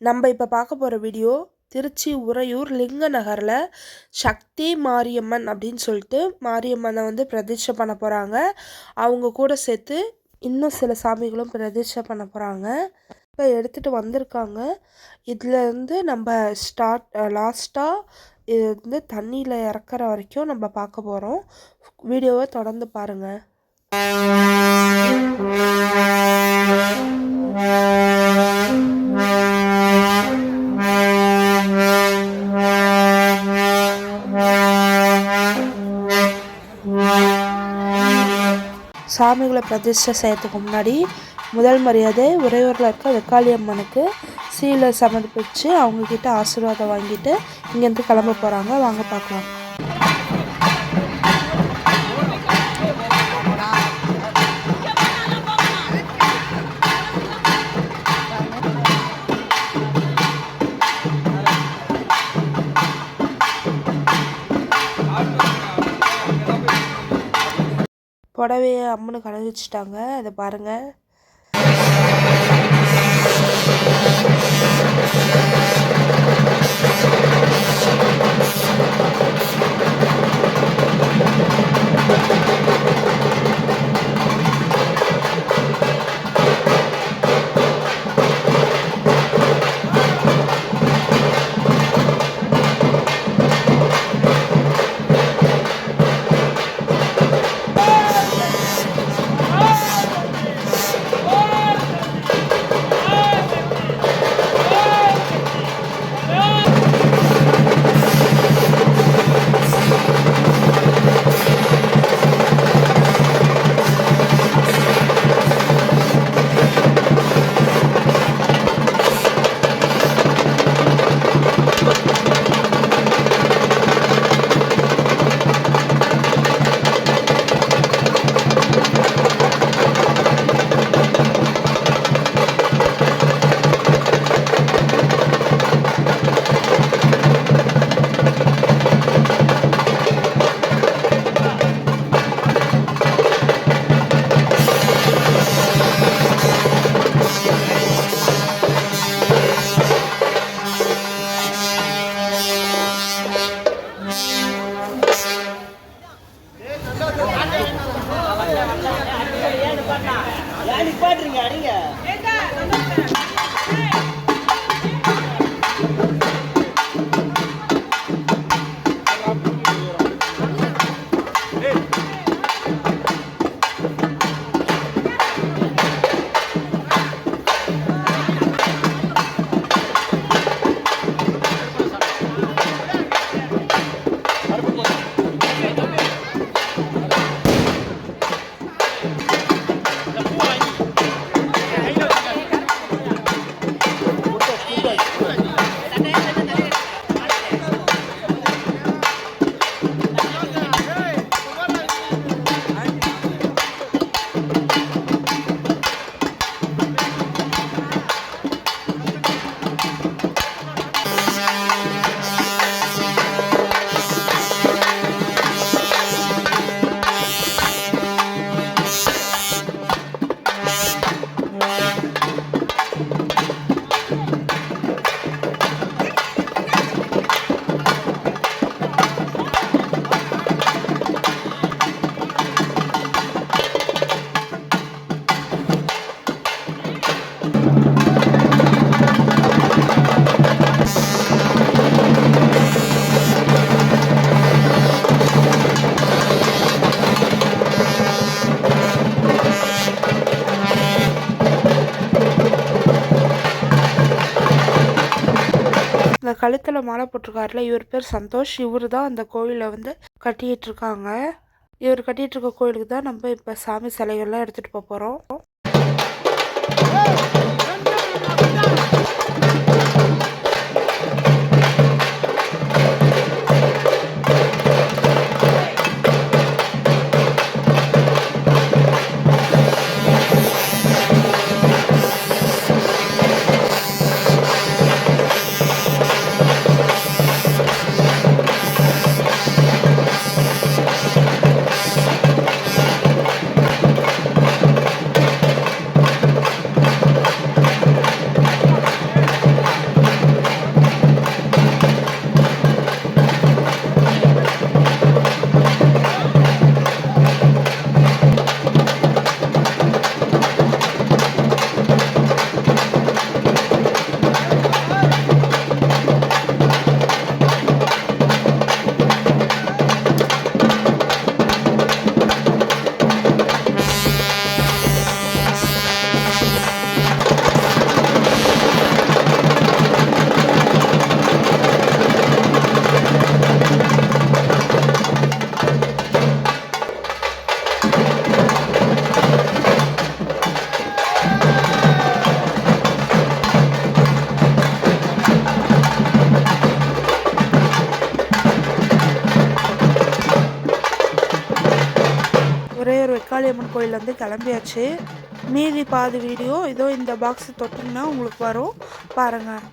நம்ம இப்போ பார்க்க போகிற வீடியோ திருச்சி உறையூர் லிங்க நகரில் சக்தி மாரியம்மன் அப்படின்னு சொல்லிட்டு மாரியம்மனை வந்து பிரதிஷ்டை பண்ண போகிறாங்க அவங்க கூட சேர்த்து இன்னும் சில சாமிகளும் பிரதிஷ்டை பண்ண போகிறாங்க இப்போ எடுத்துகிட்டு வந்திருக்காங்க. இதில் இருந்து நம்ம ஸ்டார்ட் லாஸ்ட்டாக இது வந்து தண்ணியில் இறக்குற வரைக்கும் நம்ம பார்க்க போகிறோம் வீடியோவை தொடர்ந்து பாருங்கள் சாமிகளை பிரதிஷ்டை செய்யறதுக்கு முன்னாடி முதல் மரியாதை உறையூரில் இருக்க வெக்காளி அம்மனுக்கு சீலை சமர்ப்பித்து அவங்கக்கிட்ட ஆசீர்வாதம் வாங்கிட்டு இங்கேருந்து கிளம்ப போகிறாங்க வாங்க பார்க்கலாம். புடவைய அம்மனுக்கு அணிவிச்சிட்டாங்க அதை பாருங்கள் ஏன் நிப்பாட்டுறீங்க அடிங்க இந்த கழுத்தில் மாலை போட்டிருக்காருல இவர் பேர் சந்தோஷ். இவர் தான் அந்த கோவிலை வந்து கட்டிகிட்டு இருக்காங்க. இவர் கட்டிகிட்டு இருக்க கோயிலுக்கு தான் நம்ம இப்போ சாமி சிலைகள்லாம் எடுத்துகிட்டு போக போகிறோம் ஒரே ஒரு வெக்காளியம்மன் கோயிலேருந்து கிளம்பியாச்சு. மீதி பாதி வீடியோ இதோ இந்த பாக்ஸ் தொட்டிங்கன்னா உங்களுக்கு வரும். பாருங்கள்